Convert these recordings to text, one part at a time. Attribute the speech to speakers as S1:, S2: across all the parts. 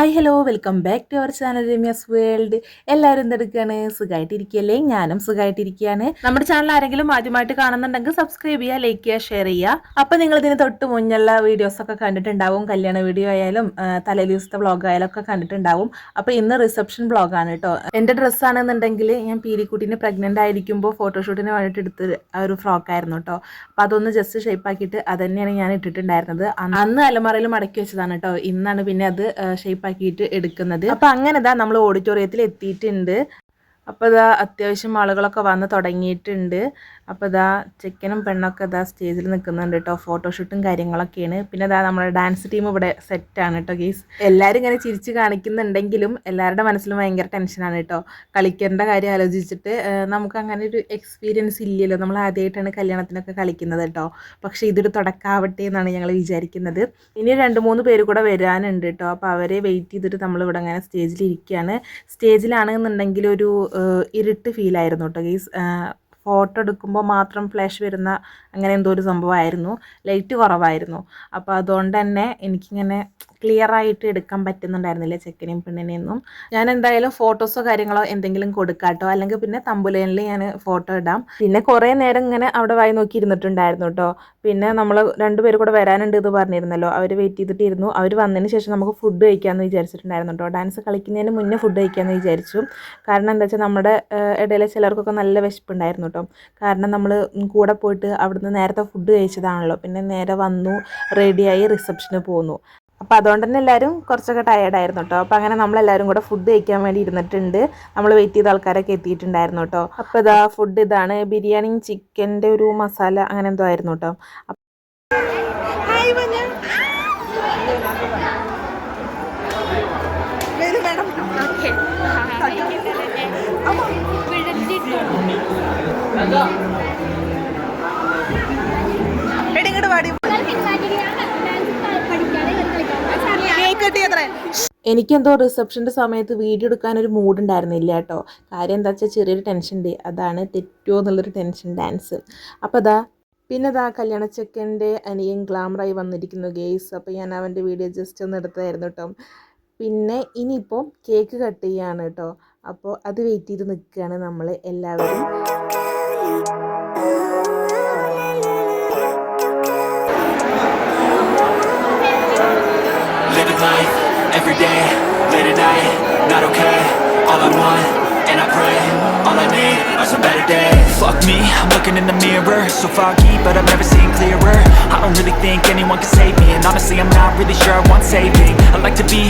S1: Hi hello welcome back to our channel Ramya's world എല്ലാവരും എന്തെടുക്കുകയാണ് സുഖമായിട്ടിരിക്കുകയല്ലേ ഞാനും സുഖമായിട്ടിരിക്കുകയാണ് നമ്മുടെ ചാനൽ ആരെങ്കിലും ആദ്യമായിട്ട് കാണുന്നുണ്ടെങ്കിൽ സബ്സ്ക്രൈബ് ചെയ്യുക ലൈക്ക് ചെയ്യുക ഷെയർ ചെയ്യുക. അപ്പം നിങ്ങൾ ഇതിന് തൊട്ട് മുന്നുള്ള വീഡിയോസ് ഒക്കെ കണ്ടിട്ടുണ്ടാവും. കല്യാണ വീഡിയോ ആയാലും തലേ ദിവസത്തെ വ്ളോഗ് ആയാലും ഒക്കെ കണ്ടിട്ടുണ്ടാവും. അപ്പോൾ ഇന്ന് റിസപ്ഷൻ വ്ളോഗാണ് കേട്ടോ എന്റെ ഡ്രസ്സാണെന്നുണ്ടെങ്കിൽ ഞാൻ പീരിക്കുട്ടീനെ പ്രഗ്നന്റ് ആയിരിക്കുമ്പോൾ ഫോട്ടോഷൂട്ടിന് വേണ്ടിയിട്ട് എടുത്ത് ഒരു ഫ്രോക്കായിരുന്നു കേട്ടോ അപ്പോൾ അതൊന്ന് ജസ്റ്റ് ഷേപ്പ് ആക്കിയിട്ട് അതന്നെയാണ് തന്നെയാണ് ഞാൻ ഇട്ടിട്ടുണ്ടായിരുന്നത്. അന്ന് അലമാറയിൽ മടക്കി വെച്ചതാണ് കേട്ടോ ഇന്നാണ് പിന്നെ അത് ഷേപ്പ് ആക്കിയിട്ട് എടുക്കുന്നത്. അപ്പൊ അങ്ങനെ ഇതാ നമ്മൾ ഓഡിറ്റോറിയത്തിൽ എത്തിയിട്ടുണ്ട് അപ്പോൾ ഇതാ അത്യാവശ്യം ആളുകളൊക്കെ വന്ന് തുടങ്ങിയിട്ടുണ്ട്. അപ്പോൾ ഇതാ ചെക്കനും പെണ്ണൊക്കെ ഇതാ സ്റ്റേജിൽ നിൽക്കുന്നുണ്ട് കേട്ടോ ഫോട്ടോഷൂട്ടും കാര്യങ്ങളൊക്കെയാണ്. പിന്നെ ഇതാ നമ്മുടെ ഡാൻസ് ടീം ഇവിടെ സെറ്റാണ് കേട്ടോ ഗീസ്. എല്ലാവരും ഇങ്ങനെ ചിരിച്ച് കാണിക്കുന്നുണ്ടെങ്കിലും എല്ലാവരുടെ മനസ്സിലും ഭയങ്കര ടെൻഷനാണ് കേട്ടോ കളിക്കേണ്ട കാര്യം ആലോചിച്ചിട്ട് നമുക്ക് അങ്ങനെ ഒരു എക്സ്പീരിയൻസ് ഇല്ലല്ലോ. നമ്മൾ ആദ്യമായിട്ടാണ് കല്യാണത്തിനൊക്കെ കളിക്കുന്നത് കേട്ടോ പക്ഷേ ഇതൊരു തുടക്കാവട്ടെ എന്നാണ് ഞങ്ങൾ വിചാരിക്കുന്നത്. ഇനി രണ്ട് മൂന്ന് പേര് കൂടെ വരാനുണ്ട് കേട്ടോ അപ്പോൾ അവരെ വെയിറ്റ് ചെയ്തിട്ട് നമ്മളിവിടെ അങ്ങനെ സ്റ്റേജിൽ ഇരിക്കുകയാണ്. സ്റ്റേജിലാണെന്നുണ്ടെങ്കിൽ ഒരു ഇരുട്ട് ഫീലായിരുന്നു കേട്ടോ ഗീസ് ഫോട്ടോ എടുക്കുമ്പോൾ മാത്രം ഫ്ലാഷ് വരുന്ന അങ്ങനെ എന്തോ ഒരു സംഭവമായിരുന്നു. ലൈറ്റ് കുറവായിരുന്നു. അപ്പോൾ അതുകൊണ്ട് തന്നെ എനിക്കിങ്ങനെ ക്ലിയർ ആയിട്ട് എടുക്കാൻ പറ്റുന്നുണ്ടായിരുന്നില്ല ചെക്കനെയും പെണ്ണിനെയൊന്നും ഞാൻ എന്തായാലും ഫോട്ടോസോ കാര്യങ്ങളോ എന്തെങ്കിലും കൊടുക്കാട്ടോ. അല്ലെങ്കിൽ പിന്നെ തമ്പുലയിൽ ഞാൻ ഫോട്ടോ ഇടാം. പിന്നെ കുറേ നേരം ഇങ്ങനെ അവിടെ വായി നോക്കി ഇരുന്നിട്ടുണ്ടായിരുന്നു കേട്ടോ. പിന്നെ നമ്മൾ രണ്ടുപേരും കൂടെ വരാനുണ്ട് എന്ന് പറഞ്ഞിരുന്നല്ലോ. അവർ വെയിറ്റ് ചെയ്തിട്ടിരുന്നു. അവർ വന്നതിന് ശേഷം നമുക്ക് ഫുഡ് കഴിക്കാമെന്ന് വിചാരിച്ചിട്ടുണ്ടായിരുന്നു കേട്ടോ. ഡാൻസ് കളിക്കുന്നതിന് മുന്നേ ഫുഡ് കഴിക്കാമെന്ന് വിചാരിച്ചു. കാരണം എന്താ വെച്ചാൽ നമ്മുടെ ഇടയിലെ ചിലർക്കൊക്കെ നല്ല വിശപ്പുണ്ടായിരുന്നു കേട്ടോ. കാരണം നമ്മൾ കൂടെ പോയിട്ട് അവിടുന്ന് നേരത്തെ ഫുഡ് കഴിച്ചതാണല്ലോ. പിന്നെ നേരെ വന്നു റെഡിയായി റിസപ്ഷന് പോന്നു. അപ്പോൾ അതുകൊണ്ട് തന്നെ എല്ലാവരും കുറച്ചൊക്കെ ടയേർഡായിരുന്നു കേട്ടോ. അപ്പോൾ അങ്ങനെ നമ്മളെല്ലാവരും കൂടെ ഫുഡ് കഴിക്കാൻ വേണ്ടി ഇരുന്നിട്ടുണ്ട്. നമ്മൾ വെയിറ്റ് ചെയ്ത ആൾക്കാരൊക്കെ എത്തിയിട്ടുണ്ടായിരുന്നു കേട്ടോ. അപ്പോൾ ഇതാ ഫുഡ് ഇതാണ്. ബിരിയാണി ചിക്കന്റെ ഒരു മസാല അങ്ങനെ എന്തോ ആയിരുന്നു കേട്ടോ. എനിക്കെന്തോ റിസപ്ഷന്റെ സമയത്ത് വീഡിയോ എടുക്കാൻ ഒരു മൂഡ് ഉണ്ടായിരുന്നില്ല കേട്ടോ. കാര്യം എന്താ വെച്ചാൽ ചെറിയൊരു ടെൻഷൻ ഉണ്ട്. അതാണ് തെറ്റുമോ എന്നുള്ളൊരു ടെൻഷൻ ഡാൻസ് അപ്പോൾ അതാ പിന്നെ അതാ കല്യാണ ചെക്കന്റെ അനിയൻ ഗ്ലാമറായി വന്നിരിക്കുന്നു ഗെയ്സ് അപ്പോൾ ഞാൻ അവന്റെ വീഡിയോ ജസ്റ്റ് ഒന്ന് എടുത്തായിരുന്നു കേട്ടോ. പിന്നെ ഇനിയിപ്പോൾ കേക്ക് കട്ട് ചെയ്യാണ് കേട്ടോ. അപ്പോൾ അത് വെയിറ്റ് ചെയ്ത് നിൽക്കുകയാണ് നമ്മൾ എല്ലാവരും.
S2: Every day, late at night, not okay. All I want, and I pray, all I need are some better days. Fuck me, I'm looking in the mirror, so foggy, but I've never seen clearer. I don't really think anyone can save me, and honestly, I'm not really sure I want saving. I like to be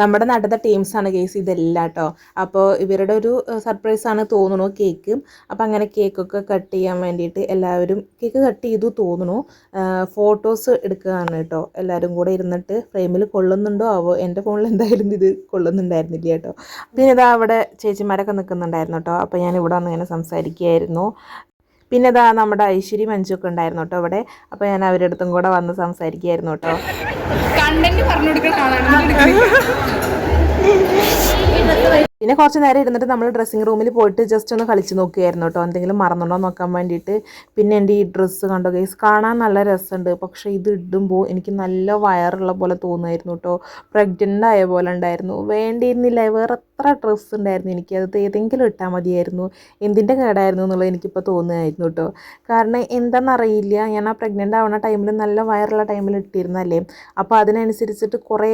S1: നമ്മുടെ നടന്ന ആണ് case ഇതെല്ലാം കേട്ടോ അപ്പോൾ ഇവരുടെ ഒരു സർപ്രൈസാണ് തോന്നുന്നു cake അപ്പോൾ അങ്ങനെ കേക്കൊക്കെ കട്ട് ചെയ്യാൻ വേണ്ടിയിട്ട് എല്ലാവരും കേക്ക് കട്ട് ചെയ്തു തോന്നുന്നു ഫോട്ടോസ് എടുക്കുകയാണ് കേട്ടോ. എല്ലാവരും കൂടെ ഇരുന്നിട്ട് ഫ്രെയിമിൽ കൊള്ളുന്നുണ്ടോ? ആവോ എന്റെ ഫോണിൽ എന്തായാലും ഇത് കൊള്ളുന്നുണ്ടായിരുന്നില്ല കേട്ടോ. പിന്നെ ഇതാ അവിടെ ചേച്ചിമാരൊക്കെ നിൽക്കുന്നുണ്ടായിരുന്നു കേട്ടോ. അപ്പോൾ ഞാൻ ഇവിടെ വന്ന് ഇങ്ങനെ സംസാരിക്കുകയായിരുന്നു. പിന്നെ ഇതാ നമ്മുടെ ഐശ്വരി മഞ്ജുക്കെ ഉണ്ടായിരുന്നു കേട്ടോ ഇവിടെ അപ്പോൾ ഞാൻ അവരുടെ അടുത്തും കൂടെ വന്ന് സംസാരിക്കുകയായിരുന്നു കേട്ടോ.
S3: കണ്ടന്റ് പറഞ്ഞു കൊടുക്കുന്ന ആളാണ്
S1: പിന്നെ കുറച്ച് നേരം ഇരുന്നിട്ട് നമ്മൾ ഡ്രസ്സിങ് റൂമിൽ പോയിട്ട് ജസ്റ്റ് ഒന്ന് കളിച്ച് നോക്കുകയായിരുന്നു കേട്ടോ എന്തെങ്കിലും മറന്നുണ്ടോ നോക്കാൻ വേണ്ടിയിട്ട്. പിന്നെ എന്റെ ഈ ഡ്രസ്സ് കണ്ടോ ഗൈസ് കാണാൻ നല്ല രസമുണ്ട് പക്ഷേ ഇത് ഇടുമ്പോൾ എനിക്ക് നല്ല വയറുള്ള പോലെ തോന്നുമായിരുന്നു കേട്ടോ പ്രഗ്നന്റ് ആയ പോലെ ഉണ്ടായിരുന്നു. വേണ്ടിയിരുന്നില്ല. വേറെ എത്ര ഡ്രസ്സ് ഉണ്ടായിരുന്നു എനിക്ക്. അത് ഏതെങ്കിലും ഇട്ടാൽ മതിയായിരുന്നു. എന്തിന്റെ കേടായിരുന്നു എന്നുള്ളത് എനിക്കിപ്പോൾ തോന്നുമായിരുന്നു കേട്ടോ കാരണം എന്താണെന്നറിയില്ല ഞാൻ ആ പ്രഗ്നന്റ് ആവുന്ന ടൈമിൽ നല്ല വയറുള്ള ടൈമിൽ ഇട്ടിരുന്നല്ലേ. അപ്പോൾ അതിനനുസരിച്ചിട്ട് കുറേ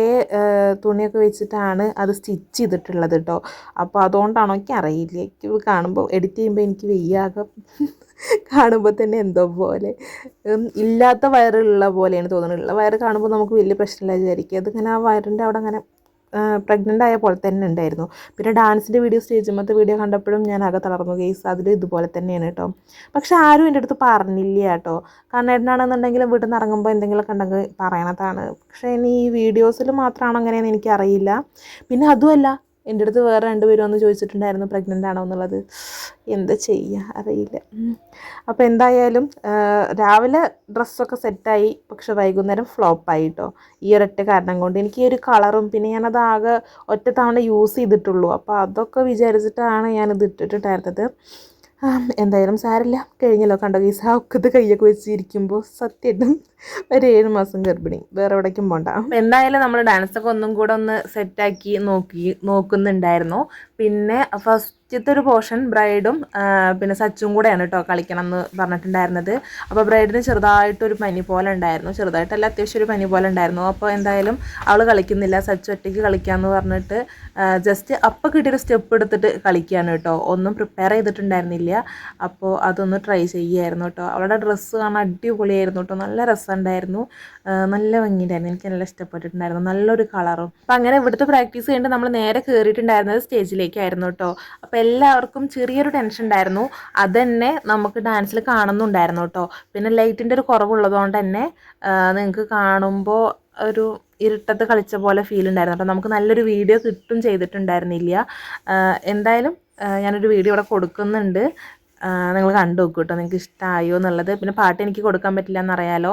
S1: തുണിയൊക്കെ വെച്ചിട്ടാണ് അത് സ്റ്റിച്ച് ചെയ്തിട്ടുള്ളത് കേട്ടോ അപ്പോൾ അതുകൊണ്ടാണോ എനിക്ക് അറിയില്ല എനിക്ക് കാണുമ്പോൾ എഡിറ്റ് ചെയ്യുമ്പോൾ എനിക്ക് വെയ്യാകെ കാണുമ്പോൾ തന്നെ എന്തോ പോലെ. ഇല്ലാത്ത വയറുള്ള പോലെയാണ് തോന്നുന്നത്. ഉള്ള വയറ് കാണുമ്പോൾ നമുക്ക് വലിയ പ്രശ്നമില്ല വിചാരിക്കുക. അതിങ്ങനെ ആ വയറിന്റെ അവിടെ അങ്ങനെ പ്രഗ്നന്റ് ആയ പോലെ തന്നെ ഉണ്ടായിരുന്നു. പിന്നെ ഡാൻസിന്റെ വീഡിയോ സ്റ്റേജിമത്തെ വീഡിയോ കണ്ടപ്പോഴും ഞാൻ ആകെ തളർന്നു. കേസ് അതിൽ ഇതുപോലെ തന്നെയാണ് കേട്ടോ. പക്ഷെ ആരും എന്റെ അടുത്ത് പറഞ്ഞില്ല കേട്ടോ. കണ്ണേട്ടനാണെന്നുണ്ടെങ്കിലും വീട്ടിൽ നിന്ന് ഇറങ്ങുമ്പോൾ എന്തെങ്കിലും കണ്ടെങ്കിൽ പറയണതാണ്. പക്ഷേ ഇനി ഈ വീഡിയോസിൽ മാത്രമാണോ അങ്ങനെയെന്ന് എനിക്കറിയില്ല. പിന്നെ അതുമല്ല എന്റെ അടുത്ത് വേറെ രണ്ടുപേരും ഒന്ന് ചോദിച്ചിട്ടുണ്ടായിരുന്നു പ്രഗ്നന്റ് ആണോ എന്നുള്ളത്. എന്താ ചെയ്യുക അറിയില്ല. അപ്പോൾ എന്തായാലും രാവിലെ ഡ്രസ്സൊക്കെ സെറ്റായി പക്ഷെ വൈകുന്നേരം ഫ്ലോപ്പായി കേട്ടോ ഈ ഒരൊറ്റ കാരണം കൊണ്ട്. എനിക്ക് ഈ ഒരു കളറും പിന്നെ ഞാനത് ആകെ ഒറ്റ തവണ യൂസ് ചെയ്തിട്ടുള്ളൂ. അപ്പോൾ അതൊക്കെ വിചാരിച്ചിട്ടാണ് ഞാനിത് ഇട്ടിട്ടുണ്ടായിരുന്നത്. എന്തായാലും സാരില്ല. കഴിഞ്ഞല്ലോ കണ്ടോ? ഈ സാക്കത്ത് കയ്യൊക്കെ വെച്ചിരിക്കുമ്പോൾ സത്യമായിട്ടും ഒരു ഏഴ് മാസം ഗർഭിണി. വേറെ എവിടേക്കും പോണ്ട. എന്തായാലും നമ്മൾ ഡാൻസ് ഒക്കെ ഒന്നും കൂടെ ഒന്ന് സെറ്റാക്കി നോക്കി നോക്കുന്നുണ്ടായിരുന്നു. പിന്നെ ഫസ്റ്റത്തെ ഒരു പോർഷൻ ബ്രൈഡും പിന്നെ സച്ചും കൂടെയാണ് കേട്ടോ കളിക്കണം എന്ന് പറഞ്ഞിട്ടുണ്ടായിരുന്നത്. അപ്പോൾ ബ്രൈഡിന് ചെറുതായിട്ടൊരു പനി പോലെ ഉണ്ടായിരുന്നു. ചെറുതായിട്ടല്ല അത്യാവശ്യം ഒരു പനി പോലെ ഉണ്ടായിരുന്നു. അപ്പോൾ എന്തായാലും അവൾ കളിക്കുന്നില്ല. സച്ചു ഒറ്റയ്ക്ക് കളിക്കാമെന്ന് പറഞ്ഞിട്ട് ജസ്റ്റ് അപ്പം കിട്ടിയൊരു സ്റ്റെപ്പ് എടുത്തിട്ട് കളിക്കുകയാണ് കേട്ടോ ഒന്നും പ്രിപ്പയർ ചെയ്തിട്ടുണ്ടായിരുന്നില്ല. അപ്പോൾ അതൊന്ന് ട്രൈ ചെയ്യായിരുന്നു കേട്ടോ അവളുടെ ഡ്രസ്സ് കാണാൻ അടിപൊളിയായിരുന്നു കേട്ടോ നല്ല രസമുണ്ടായിരുന്നു ആ, നല്ല ഭംഗിയുണ്ടായിരുന്നു. എനിക്ക് നല്ല ഇഷ്ടപ്പെട്ടിട്ടുണ്ടായിരുന്നു. നല്ലൊരു കളറും. അപ്പം അങ്ങനെ ഇവിടുത്തെ പ്രാക്ടീസ് കഴിഞ്ഞിട്ട് നമ്മൾ നേരെ കയറിയിട്ടുണ്ടായിരുന്നത് സ്റ്റേജിലേക്കായിരുന്നു കേട്ടോ. അപ്പോൾ എല്ലാവർക്കും ചെറിയൊരു ടെൻഷൻ ഉണ്ടായിരുന്നു. അതന്നെ നമുക്ക് ഡാൻസിൽ കാണുന്നുണ്ടായിരുന്നു കേട്ടോ. പിന്നെ ലൈറ്റിന്റെ ഒരു കുറവുള്ളതുകൊണ്ട് തന്നെ നിങ്ങൾക്ക് കാണുമ്പോൾ ഒരു ഇരുട്ടത്ത് കളിച്ച പോലെ ഫീൽ ഉണ്ടായിരുന്നു. കേട്ടോ നമുക്ക് നല്ലൊരു വീഡിയോ കിട്ടും ചെയ്തിട്ടുണ്ടായിരുന്നില്ല. എന്തായാലും ഞാനൊരു വീഡിയോ ഇവിടെ കൊടുക്കുന്നുണ്ട്. നിങ്ങൾ കണ്ടു നോക്കൂ കേട്ടോ. നിങ്ങൾക്ക് ഇഷ്ടമായോ എന്നുള്ളത്. പിന്നെ പാട്ട് എനിക്ക് കൊടുക്കാൻ പറ്റില്ല എന്നറിയാലോ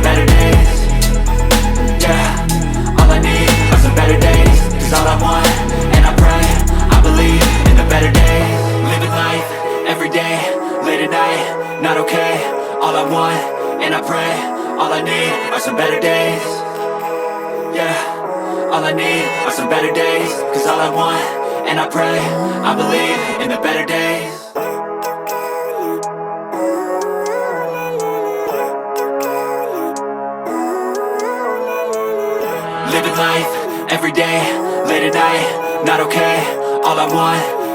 S2: believe in the better days. Living life, every day, late at night, not okay All I want,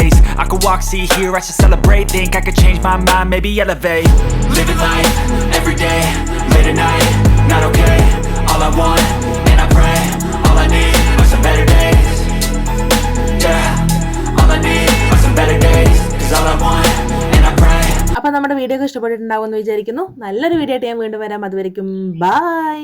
S2: days I could walk, see, hear, I should celebrate Think I could change my mind, maybe elevate Living life, every day, late at night Not okay, all I want, and I pray All I need are some better days Yeah, all I need are some better days Cause all I want,
S1: അപ്പൊ നമ്മുടെ video ഒക്കെ ഇഷ്ടപ്പെട്ടിട്ടുണ്ടാവുമെന്ന് വിചാരിക്കുന്നു നല്ലൊരു video ആയിട്ട് ഞാൻ വീണ്ടും വരാം അതുവരെയും ബൈ